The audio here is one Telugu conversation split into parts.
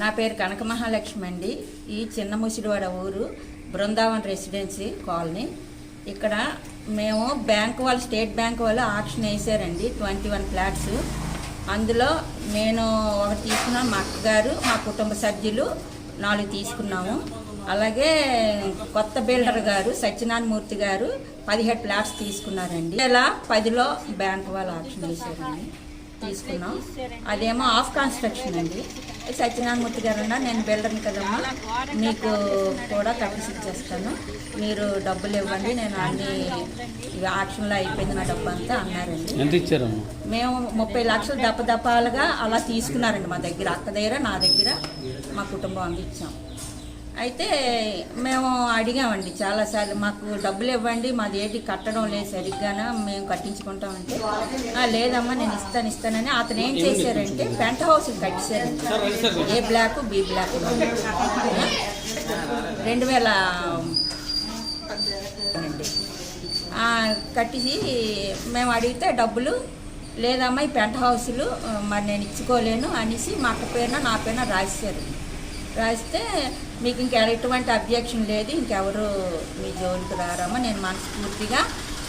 నా పేరు కనక మహాలక్ష్మి అండి. ఈ చిన్న ముసిడివాడ ఊరు బృందావన్ రెసిడెన్సీ కాలనీ. ఇక్కడ మేము బ్యాంక్ వాళ్ళు స్టేట్ బ్యాంక్ వాళ్ళు ఆప్షన్ వేసారండి ట్వంటీ వన్ ఫ్లాట్స్. అందులో నేను ఒకటి తీసుకున్నాను మా అక్కగారు మా కుటుంబ సభ్యులు నాలుగు తీసుకున్నాము. అలాగే కొత్త బిల్డర్ గారు సత్యనారాయణ మూర్తి గారు పదిహేడు ఫ్లాట్స్ తీసుకున్నారండి. ఇలా పదిలో బ్యాంకు వాళ్ళు ఆక్షన్ వేసారండి. తీసుకున్నాం. అదేమో ఆఫ్ కన్స్ట్రక్షన్ అండి. సత్యనారాయణమూర్తి గారు అన్న నేను బిల్డర్ని కదమ్మా. మీకు కూడా కట్టిసి ఇచ్చేస్తాను. మీరు డబ్బులు ఇవ్వండి. నేను అన్ని ఆక్షన్లో అయిపోయింది నా డబ్బు అంతా అన్నారండి. ఎంత ఇచ్చారమ్మా? మేము ముప్పై లక్షలు దప్పదప్పాలుగా అలా తీసుకున్నారండి మా దగ్గర అక్క దగ్గర నా దగ్గర మా కుటుంబం అందించాం. అయితే మేము అడిగామండి చాలాసార్లు మాకు డబ్బులు ఇవ్వండి మాది ఏంటి కట్టడం లేదు సరిగ్గాన మేము కట్టించుకుంటామంటే. "ఆ, లేదమ్మా నేను ఇస్తాను ఇస్తానని. అతను ఏం చేశారంటే పెంట్ హౌస్ కట్టించారు ఏ బ్లాక్ బి బ్లాక్ రెండు వేల కట్టేసి మేము అడిగితే డబ్బులు లేదమ్మా ఈ పెంట్ హౌస్లు మరి నేను ఇచ్చుకోలేను అనేసి మా అక్క పేరున నా పేరున రాశారు రాస్తే మీకు ఇంకా ఎటువంటి అబ్జెక్షన్ లేదు ఇంకెవరు మీ జోలికి రారమ్మా. నేను మనస్ఫూర్తిగా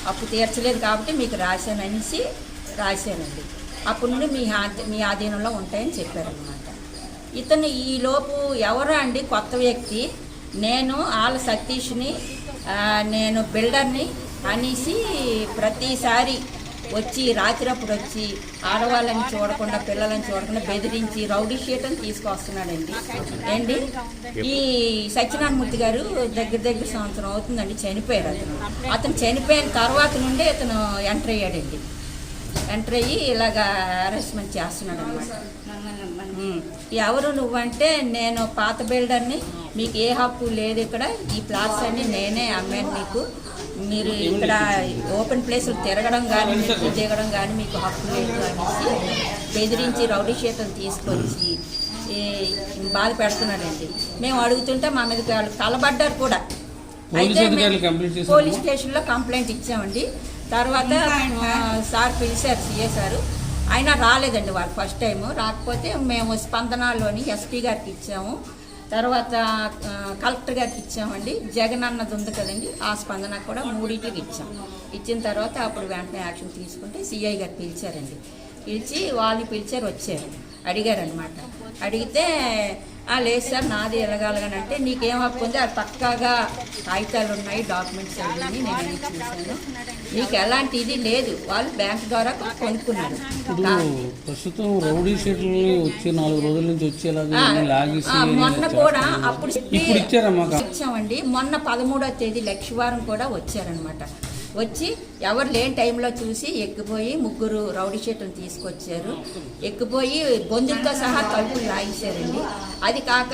అప్పు తీర్చలేదు కాబట్టి మీకు రాశాను రాశానండి. అప్పటి నుండి మీ మీ ఆధీనంలో ఉంటాయని చెప్పారనమాట ఇతను ఈలోపు ఎవరు అండి కొత్త వ్యక్తి? నేను ఆళ్ళ సతీష్ని నేను బిల్డర్ని అనేసి ప్రతిసారి వచ్చి రాత్రప్పుడు వచ్చి ఆడవాళ్ళని చూడకుండా పిల్లలని చూడకుండా బెదిరించి రౌడీ షీట్ని తీసుకొస్తున్నాడండి ఏంటి? ఈ సత్యనారాయణమూర్తి గారు దగ్గర దగ్గర సంవత్సరం అవుతుందండి చనిపోయారు అతను. అతను చనిపోయిన తర్వాత నుండే అతను ఎంటర్ అయ్యాడండి. ఎంటర్ అయ్యి ఇలాగా అరెస్ట్మెంట్ చేస్తున్నాడు అనమాట ఎవరు నువ్వంటే నేను పాత బిల్డర్ని మీకు ఏ హక్కు లేదు ఇక్కడ ఈ ప్లాట్స్ అన్ని నేనే అమ్మాను మీకు మీరు ఇక్కడ ఓపెన్ ప్లేసులు తిరగడం కానీ మెట్లు దిగడం కానీ మీకు హక్కు లేదు అనేసి బెదిరించి రౌడీ షీట్ని తీసుకొచ్చి ఈ బాధ పెడుతున్నాడండి మేము అడుగుతుంటే మా మీద వాళ్ళు కలబడ్డారు కూడా. చేశారా? పోలీస్ స్టేషన్లో కంప్లైంట్ ఇచ్చామండి. తర్వాత సార్ పిలిచారు సీఏ సారు. అయినా రాలేదండి వాళ్ళు ఫస్ట్ టైం రాకపోతే మేము స్పందనలోని ఎస్పీ గారికి ఇచ్చాము. తర్వాత కలెక్టర్ గారికి ఇచ్చామండి. జగన్ అన్నది ఉంది కదండి ఆ స్పందన కూడా మూడింటికి ఇచ్చాం. ఇచ్చిన తర్వాత అప్పుడు వెంటనే యాక్షన్ తీసుకుంటే సిఐ గారు పిలిచారండి. పిలిచి వాళ్ళు పిలిచారు వచ్చారు. అడిగారు అనమాట అడిగితే "ఆ, లేదు సార్ నాది ఎలగాలగానంటే నీకేం హక్కు ఉంది అది పక్కాగా కాగితాలు ఉన్నాయి డాక్యుమెంట్స్ అన్నీ నేను చూశాను. నీకు ఎలాంటి ఇది లేదు వాళ్ళు బ్యాంక్ ద్వారా కొనుక్కున్నారు. ప్రస్తుతం రౌడీ షీట్లని వచ్చి నాలుగు రోజుల నుంచి వచ్చేలాగా మొన్న కూడా అప్పుడు ఇచ్చామండి. మొన్న పదమూడో తేదీ లక్షవారం కూడా వచ్చారనమాట వచ్చి ఎవరు లేని టైంలో చూసి ఎక్కిపోయి ముగ్గురు రౌడీ షీట్లను తీసుకొచ్చారు. ఎక్కిపోయి బొందులతో సహా తలుపులు లాగేశారండి. అది కాక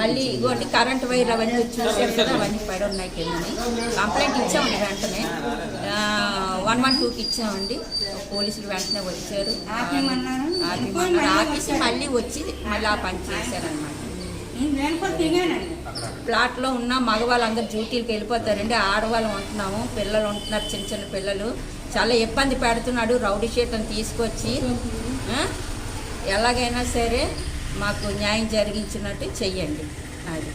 మళ్ళీ ఇగోండి కరెంట్ వైర్ అవన్నీ చూసారు కదా అవన్నీ పడి ఉన్నాయి కిందని. కంప్లైంట్ ఇచ్చామండి వెంటనే. వన్ వన్ టూకి ఇచ్చామండి. పోలీసులు వెంటనే వచ్చారు. ఆపేసి మళ్ళీ వచ్చి మళ్ళీ ఆ పని చేశారనమాట ప్లాట్లో ఉన్న మగవాళ్ళందరూ డ్యూటీలకు వెళ్ళిపోతారండి. ఆడవాళ్ళు ఉంటున్నాము పిల్లలు ఉంటున్నారు చిన్న చిన్న పిల్లలు. చాలా ఇబ్బంది పెడుతున్నాడు రౌడీ షీట్ని తీసుకొచ్చి ఎలాగైనా సరే మాకు న్యాయం జరిగించినట్టు చెయ్యండి. అది.